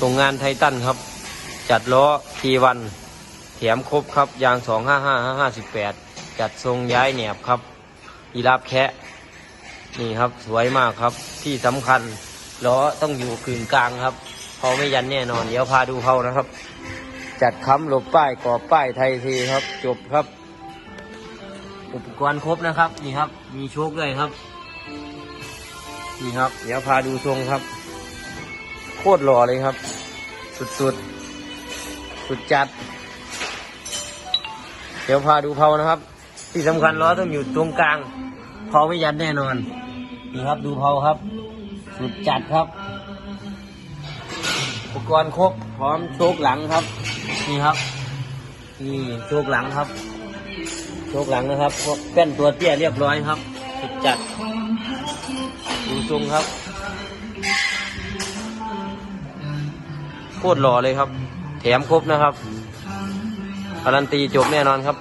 ส่งงานไททันครับ จัดล้อทีวันแถมครบครับ ยางสองห้าห้าห้าสิบแปดจัดทรงย้ายแหนบครับยีราบแคะนี่ครับสวยมากครับ ที่สำคัญล้อต้องอยู่กึ่งกลางครับเพาไม่ยันแน่นอน เดี๋ยวพาดูเพานะครับ จัดค้ำหลบป้ายกอบป้ายไทยทีครับ จบครับ อุปกรณ์ครบนะครับ นี่ครับ มีโชคด้วยครับ นี่ครับ เดี๋ยวพาดูทรงครับ โคตรหล่อเลยครับ สุดๆสุดจัด เดี๋ยวพาดูเพานะครับ ที่สำคัญล้อต้องอยู่ตรงกลางเพาไม่ยันแน่นอน นี่ครับดูเพาครับ สุดจัดครับ อุปกรณ์ครบพร้อมโชคหลังครับ นี่ครับ นี่โชคหลังครับโชคหลังนะครับแป้นตัวเตี้ยเรียบร้อยครับ สุดจัดดูทรงครับ โคตรหล่อเลยครับ แถมครบนะครับการันตีจบแน่นอนครับ